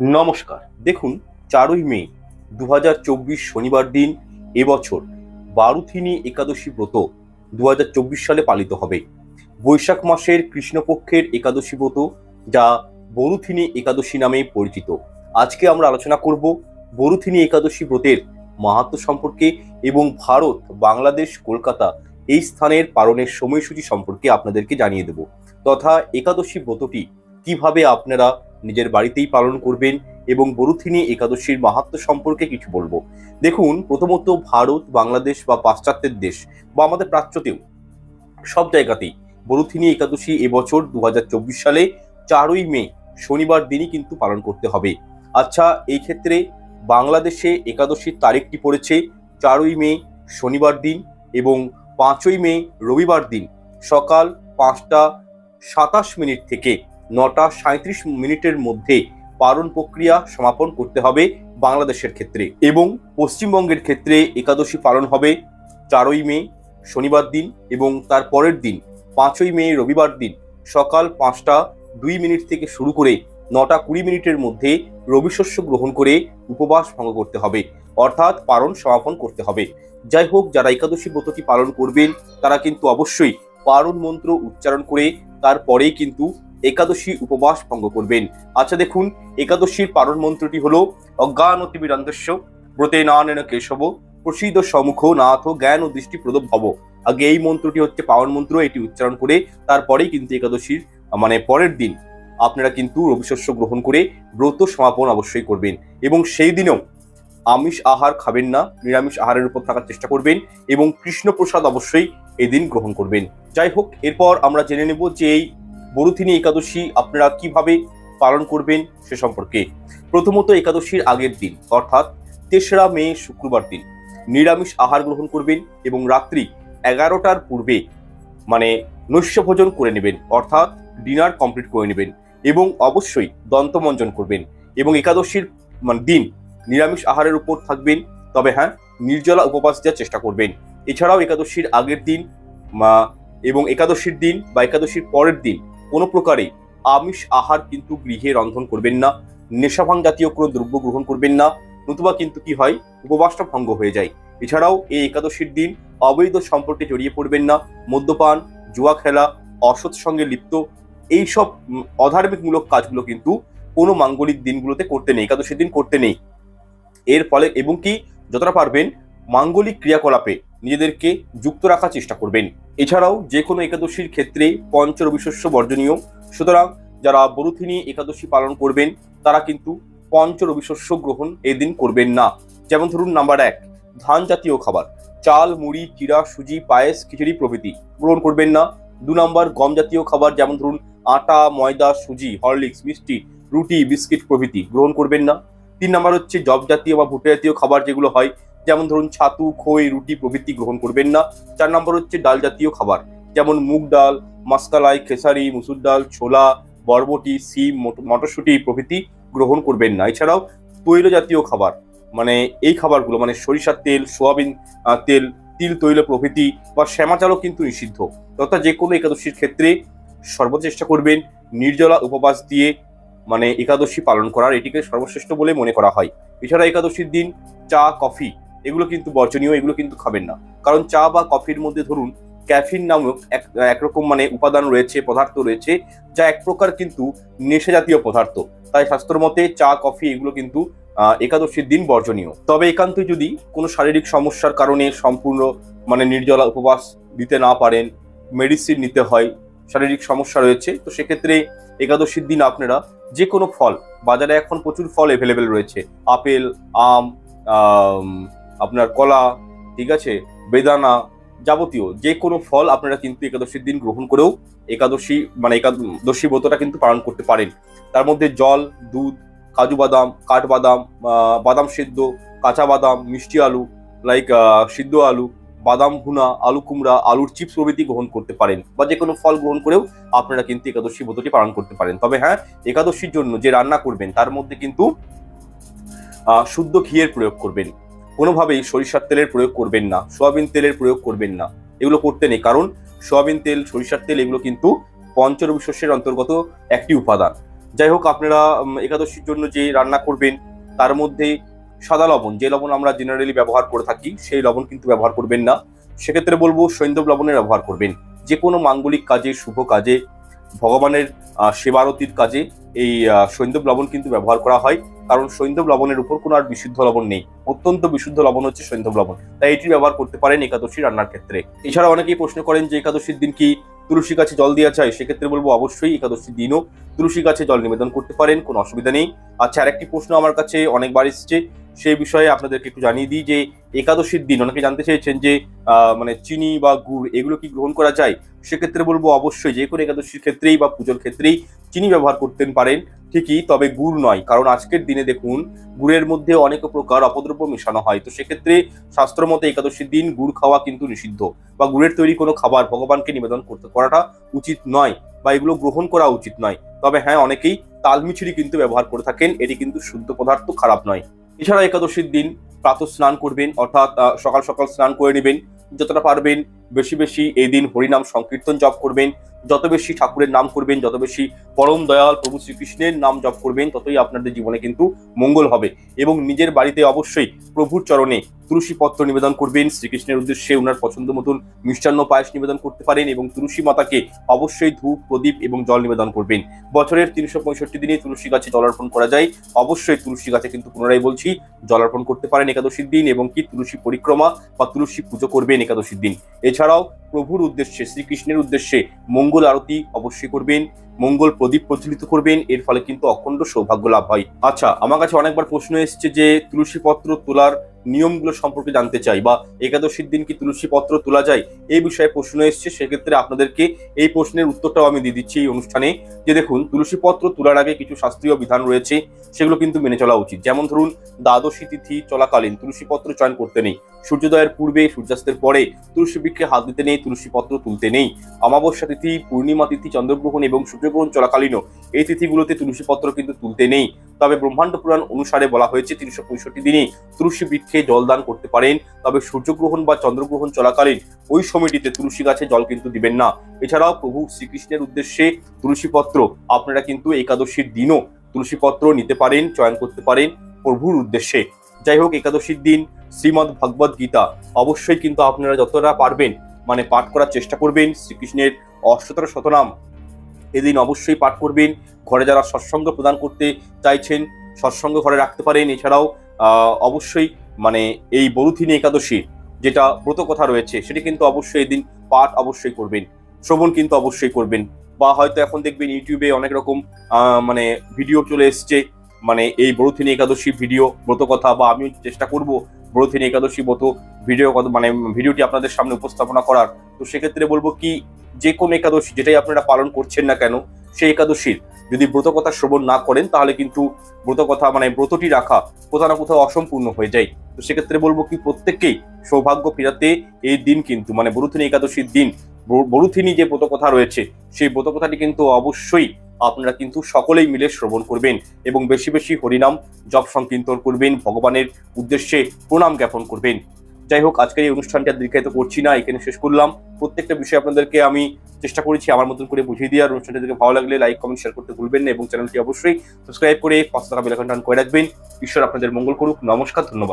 নমস্কার। দেখুন, চারই মে দু হাজার চব্বিশ শনিবার দিন, এবছর বারুথিনী একাদশী ব্রত দু হাজার চব্বিশ সালে পালিত হবে। বৈশাখ মাসের কৃষ্ণপক্ষের একাদশী ব্রত, যা বরুথিনী একাদশী নামে পরিচিত। আজকে আমরা আলোচনা করব বরুথিনী একাদশী ব্রতের মাহাত্ম সম্পর্কে এবং ভারত, বাংলাদেশ, কলকাতা এই স্থানের পালনের সময়সূচি সম্পর্কে আপনাদেরকে জানিয়ে দেব। তথা একাদশী ব্রতটি কীভাবে আপনারা নিজের বাড়িতেই পালন করবেন এবং বরুথিনী একাদশীর মাহাত্ম সম্পর্কে কিছু বলব। দেখুন, প্রথমত ভারত, বাংলাদেশ বা পাশ্চাত্যের দেশ বা আমাদের প্রাচ্যতেও সব জায়গাতেই বরুথিনী একাদশী এবছর দু হাজার চব্বিশ সালে চারই মে শনিবার দিনই কিন্তু পালন করতে হবে। আচ্ছা এই ক্ষেত্রে বাংলাদেশে একাদশীর তারিখটি পড়েছে চারই মে শনিবার দিন এবং পাঁচই মে রবিবার দিন সকাল পাঁচটা সাতাশ মিনিট থেকে নটা সাঁত্রিশ মিনিটের মধ্যে পারণ প্রক্রিয়া সমাপন করতে হবে বাংলাদেশের ক্ষেত্রে এবং পশ্চিমবঙ্গের ক্ষেত্রে একাদশী পালন হবে চারই মে, শনিবার দিন এবং তার পরের দিন, পাঁচই মে, রবিবার দিন, সকাল পাঁচটা দুই মিনিট থেকে শুরু করে নটা কুড়ি মিনিটের মধ্যে রবিশস্য গ্রহণ করে উপবাস ভঙ্গ করতে হবে, অর্থাৎ পালন সমাপন করতে হবে। যাই হোক, যারা একাদশী ব্রতটি পালন করবেন, তারা কিন্তু অবশ্যই পারণ মন্ত্র উচ্চারণ করে তারপরেই কিন্তু একাদশী উপবাস ভঙ্গ করবেন। আচ্ছা দেখুন, একাদশীর পারণ মন্ত্রটি হলো অজ্ঞানতিবিরান্তস্য ব্রতে নানেন কেশব, প্রসিদ্ধ সমুখ নাথ, জ্ঞান ও দৃষ্টি প্রদব ভব। আগে এই মন্ত্রটি হচ্ছে পাওয়ার মন্ত্র, এটি উচ্চারণ করে তারপরেই কিন্তু একাদশীর মানে পরের দিন আপনারা কিন্তু রবিশস্য গ্রহণ করে ব্রত সমাপন অবশ্যই করবেন। এবং সেই দিনেও আমিষ আহার খাবেন না, নিরামিষ আহারের উপর থাকার চেষ্টা করবেন এবং কৃষ্ণপ্রসাদ অবশ্যই এদিন গ্রহণ করবেন। যাই হোক, এরপর আমরা জেনে নেব যে এই বরুথিনী একাদশী আপনারা কীভাবে পালন করবেন সে সম্পর্কে। প্রথমত একাদশীর আগের দিন, অর্থাৎ তেসরা মে শুক্রবার দিন, নিরামিষ আহার গ্রহণ করবেন এবং রাত্রি এগারোটার পূর্বে মানে নৈশ ভোজন করে নেবেন, অর্থাৎ ডিনার কমপ্লিট করে নেবেন এবং অবশ্যই দন্তমঞ্জন করবেন এবং একাদশীর মানে দিন নিরামিষ আহারের উপর থাকবেন, তবে হ্যাঁ নির্জলা উপবাস দেওয়ার চেষ্টা করবেন। এছাড়াও একাদশীর আগের দিন, মা, এবং একাদশীর দিন বা একাদশীর পরের দিন কোনো প্রকারে আমিষ আহার কিন্তু গৃহে রন্ধন করবেন না নেশাভাং জাতীয় কোনো দ্রব্য গ্রহণ করবেন না, নতুবা কিন্তু কি হয়, উপবাসটা ভঙ্গ হয়ে যায়। এছাড়াও এই একাদশীর দিন অবৈধ সম্পর্কে জড়িয়ে পড়বেন না, মদ্যপান, জুয়া খেলা, অসৎ সঙ্গে লিপ্ত, এইসব অধার্মিকমূলক কাজগুলো কিন্তু কোনো মাঙ্গলিক দিনগুলোতে করতে নেই, একাদশীর দিন করতে নেই। এর ফলে এবং কি, যতটা পারবেন, মাঙ্গলিক ক্রিয়াকলাপে নিজেদেরকে যুক্ত রাখার চেষ্টা করবেন। এছাড়াও যে কোনো একাদশীর ক্ষেত্রে পঞ্চ রবিশস্য বর্জনীয়। সুতরাং যারা বরুথিনী একাদশী পালন করবেন, তারা কিন্তু পঞ্চ রবিশস্য গ্রহণ এদিন করবেন না। যেমন ধরুন নাম্বার এক, ধান জাতীয় খাবার। চাল, মুড়ি চিরা সুজি, পায়েস, খিচুড়ি প্রভৃতি গ্রহণ করবেন না। দু নম্বর, গম জাতীয় খাবার, যেমন ধরুন আটা, ময়দা, সুজি, হরলিক্স, মিষ্টি, রুটি, বিস্কিট প্রভৃতি গ্রহণ করবেন না। তিন নম্বর হচ্ছে জব জাতীয় বা ভুট্টা জাতীয় খাবার যেগুলো হয় যেমন ধরুন ছাতু, খই, রুটি প্রভৃতি গ্রহণ করবেন না। চার নম্বর হচ্ছে ডাল জাতীয় খাবার। যেমন মুগ ডাল, মাসকালাই, খেসারি, মুসুর ডাল, ছোলা, বরবটি, সিম, মট- মটরশুঁটি প্রভৃতি গ্রহণ করবেন না। এছাড়াও তৈল জাতীয় খাবার মানে এই খাবারগুলো মানে সরিষার তেল, সোয়াবিন তেল, তিল তৈল প্রভৃতি বা শ্যামা চালও কিন্তু নিষিদ্ধ। তথা যে কোনো একাদশীর ক্ষেত্রে সর্বচেষ্টা করবেন নির্জলা উপবাস দিয়ে মানে একাদশী পালন করার। এটিকে সর্বশ্রেষ্ঠ বলে মনে করা হয়। এছাড়া একাদশীর দিন চা, কফি এগুলো কিন্তু বর্জনীয় এগুলো কিন্তু খাবেন না। কারণ চা বা কফির মধ্যে ধরুন ক্যাফিন নামক এক একরকম মানে উপাদান রয়েছে পদার্থ রয়েছে যা এক প্রকার কিন্তু নেশা জাতীয় পদার্থ। তাই শাস্ত্র মতে চা কফি এগুলো কিন্তু একাদশীর দিন বর্জনীয়। তবে একান্ত যদি কোনো শারীরিক সমস্যার কারণে সম্পূর্ণ মানে নির্জলা উপবাস দিতে না পারেন মেডিসিন নিতে হয় শারীরিক সমস্যা রয়েছে তো সেক্ষেত্রে একাদশীর দিন আপনারা যে কোনো ফল বাজারে এখন প্রচুর ফল অ্যাভেলেবেল রয়েছে। আপেল আম, আপনার কলা, ঠিক আছে, বেদানা যাবতীয় যে কোনো ফল আপনারা কিন্তু একাদশীর দিন গ্রহণ করেও একাদশী মানে একাদশী ব্রতটা কিন্তু পালন করতে পারেন। তার মধ্যে জল, দুধ, কাজু বাদাম কাঠবাদাম বাদাম সিদ্ধ, কাঁচা বাদাম, মিষ্টি আলু লাইক সিদ্ধ আলু, বাদাম ভুনা, আলু কুমড়া, আলুর চিপস প্রভৃতি গ্রহণ করতে পারেন বা যে কোনো ফল গ্রহণ করেও আপনারা কিন্তু একাদশী ব্রতটি পালন করতে পারেন। তবে হ্যাঁ একাদশীর জন্য যে রান্না করবেন, তার মধ্যে কিন্তু শুদ্ধ ঘিয়ের প্রয়োগ করবেন। কোনোভাবেই সরিষার তেলের প্রয়োগ করবেন না সোয়াবিন তেলের প্রয়োগ করবেন না। এগুলো করতে নেই কারণ সোয়াবিন তেল সরিষার তেল এগুলো কিন্তু পঞ্চরবি শস্যের অন্তর্গত একটি উপাদান। যাই হোক আপনারা একাদশীর জন্য যে রান্না করবেন তার মধ্যে সাদা লবণ যে লবণ আমরা জেনারেলি ব্যবহার করে থাকি সেই লবণ কিন্তু ব্যবহার করবেন না। সেক্ষেত্রে বলব সৈন্ধব লবণের ব্যবহার করবেন। যে কোনো মাঙ্গলিক কাজে শুভ কাজে ভগবানের সেবারতির কাজে এই আহ, সৈন্ধব লবণ কিন্তু ব্যবহার করা হয়। কারণ সৈন্ধব লবণের উপর কোনো আর বিশুদ্ধ লবণ নেই। অত্যন্ত বিশুদ্ধ লবণ হচ্ছে সৈন্ধব লবণ তাই এটি ব্যবহার করতে পারেন একাদশী রান্নার ক্ষেত্রে। এছাড়া অনেকেই প্রশ্ন করেন যে একাদশীর দিন কি তুলসী গাছে জল দেওয়া চাই সেক্ষেত্রে বলব অবশ্যই একাদশীর দিনও তুলসী গাছে জল নিবেদন করতে পারেন, কোনো অসুবিধা নেই। আচ্ছা আর একটি প্রশ্ন আমার কাছে অনেকবার এসছে। সেই বিষয়ে আপনাদেরকে একটু জানিয়ে দিই যে একাদশীর দিন, অনেকে জানতে চেয়েছেন যে মানে চিনি বা গুড়, এগুলো কি গ্রহণ করা যায়? সেক্ষেত্রে বলব অবশ্যই যে কোনো একাদশীর ক্ষেত্রেই বা পুজোর ক্ষেত্রেই চিনি ব্যবহার করতে পারেন, ঠিকই, তবে গুড় নয়। কারণ আজকের দিনে দেখুন, গুড়ের মধ্যে অনেক প্রকার অপদ্রব্য মেশানো হয়। তো সেক্ষেত্রে শাস্ত্র মতে একাদশীর দিন গুড় খাওয়া কিন্তু নিষিদ্ধ বা গুড়ের তৈরি কোনো খাবার ভগবানকে নিবেদন করতে করাটা উচিত নয় বা এগুলো গ্রহণ করা উচিত নয়। তবে হ্যাঁ অনেকেই তালমিছড়ি কিন্তু ব্যবহার করে থাকেন, এটি কিন্তু শুদ্ধ পদার্থ, খারাপ নয়। এছাড়া একাদশীর দিন প্রাত স্নান করবেন, অর্থাৎ সকাল সকাল স্নান করে নেবেন, যতটা পারবেন, বেশি বেশি এই দিন হরিনাম সংকীর্তন জপ করবেন যত বেশি ঠাকুরের নাম করবেন, যত বেশি পরম দয়াল প্রভু শ্রীকৃষ্ণের নাম জপ করবেন, ততই আপনাদের জীবনে কিন্তু মঙ্গল হবে। এবং নিজের বাড়িতে অবশ্যই প্রভুর চরণে তুলসী পত্র নিবেদন করবেন। শ্রীকৃষ্ণের উদ্দেশ্যে ওনার পছন্দ মতন মিষ্টান্ন পায়েস নিবেদন করতে পারেন এবং তুলসী মাতাকে অবশ্যই ধূপ, প্রদীপ এবং জল নিবেদন করবেন। বছরের তিনশো পঁয়ষট্টি দিনে তুলসী গাছে জল অর্পণ করা যায়। অবশ্যই তুলসী গাছে কিন্তু পুনরায় বলছি, জল অর্পণ করতে পারেন একাদশীর দিন এবং কি তুলসী পরিক্রমা বা তুলসী পুজো করবেন একাদশীর দিন। এছাড়াও প্রভুর উদ্দেশ্যে, শ্রীকৃষ্ণের উদ্দেশ্যে মঙ্গল আরতি অবশ্যই করবেন, মঙ্গল প্রদীপ প্রজ্বলিত করবেন, এর ফলে কিন্তু অখণ্ড সৌভাগ্য লাভ হয়। আচ্ছা আমার কাছে অনেকবার প্রশ্ন এসেছে যে তুলসী পত্র তোলার নিয়মগুলো সম্পর্কে জানতে চাই বা একাদশীর দিন কি তুলসী পত্র তোলা যায়? এই বিষয়ে প্রশ্ন এসছে, সেক্ষেত্রে আপনাদেরকে এই প্রশ্নের উত্তরটাও আমি দিয়ে দিচ্ছি এই অনুষ্ঠানে। যে দেখুন তুলসী পত্র তোলার আগে কিছু শাস্ত্রীয় বিধান রয়েছে, সেগুলো কিন্তু মেনে চলা উচিত। যেমন ধরুন, দ্বাদশী তিথি চলাকালীন তুলসী পত্র চয়ন করতে নেই। সূর্যোদয়ের পূর্বে, সূর্যাস্তের পরে তুলসী বৃক্ষে হাত দিতে নেই, তুলসী পত্র তুলতে নেই। অমাবস্যা তিথি, পূর্ণিমা তিথি, চন্দ্রগ্রহণ এবং সূর্যগ্রহণ চলাকালীনও এই তিথিগুলোতে তুলসী পত্র কিন্তু তুলতে নেই। তবে ব্রহ্মাণ্ড পুরাণ অনুসারে বলা হয়েছে, তিনশো পঁয়ষট্টি দিনে তুলসী বৃক্ষে জল দান করতে পারেন। তবে সূর্যগ্রহণ বা চন্দ্রগ্রহণ চলাকালীন ওই সময়টিতে তুলসী গাছে জল কিন্তু দিবেন না। এছাড়াও প্রভু শ্রীকৃষ্ণের উদ্দেশ্যে তুলসী পত্র আপনারা কিন্তু একাদশীর দিনও তুলসী পত্র নিতে পারেন, চয়ন করতে পারেন প্রভুর উদ্দেশ্যে। যাই হোক একাদশীর দিন শ্রীমদ্ ভগবদ গীতা অবশ্যই কিন্তু আপনারা যতটা পারবেন মানে পাঠ করার চেষ্টা করবেন, শ্রীকৃষ্ণের অষ্টতর শতনাম এদিন অবশ্যই পাঠ করবেন। ঘরে যারা সৎসঙ্গ প্রদান করতে চাইছেন, সৎসঙ্গ ঘরে রাখতে পারেন। এছাড়াও অবশ্যই মানে এই বরুথিনী একাদশী যেটা ব্রত কথা রয়েছে, সেটি কিন্তু অবশ্যই এদিন পাঠ অবশ্যই করবেন, শ্রবণ কিন্তু অবশ্যই করবেন। বা হয়তো এখন দেখবেন ইউটিউবে অনেক রকম মানে ভিডিও চলে এসছে মানে এই বরুথিনী একাদশী ভিডিও ব্রত কথা বা আমি চেষ্টা করব বরুথিনী একাদশী ব্রত ভিডিও মানে ভিডিওটি আপনাদের সামনে উপস্থাপনা করার। তো সেক্ষেত্রে বলব কি, যে কোনো একাদশী যেটাই আপনারা পালন করছেন না কেন, সেই একাদশীর যদি ব্রত কথা শ্রবণ না করেন, তাহলে কিন্তু ব্রত কথা মানে ব্রতটি রাখা কোথাও না কোথাও অসম্পূর্ণ হয়ে যায়। তো সেক্ষেত্রে বলব কি, প্রত্যেককেই সৌভাগ্য ফেরাতে এই দিন কিন্তু মানে বরুথিনী একাদশীর দিন বরুথিনী যে ব্রত কথা রয়েছে, সেই ব্রত কথাটি কিন্তু অবশ্যই আপনারা কিন্তু সকলেই মিলে শ্রবণ করবেন এবং বেশি বেশি হরিনাম জপ সংকীর্তন করবেন, ভগবানের উদ্দেশ্যে প্রণাম জ্ঞাপন করবেন। যাই হোক, আজকের এই অনুষ্ঠানটা দীর্ঘায়িত করছি না, এখানে শেষ করলাম। প্রত্যেকটা বিষয় আপনাদেরকে আমি চেষ্টা করেছি আমার মতন করে বুঝিয়ে দেওয়ার। অনুষ্ঠানটি থেকে ভালো লাগলে লাইক কমেন্ট শেয়ার করতে ভুলবেন না এবং চ্যানেলটি অবশ্যই সাবস্ক্রাইব করে পাঁচ টাকা বেলাকন টান করে রাখবেন। ঈশ্বর আপনাদের মঙ্গল করুক। নমস্কার, ধন্যবাদ।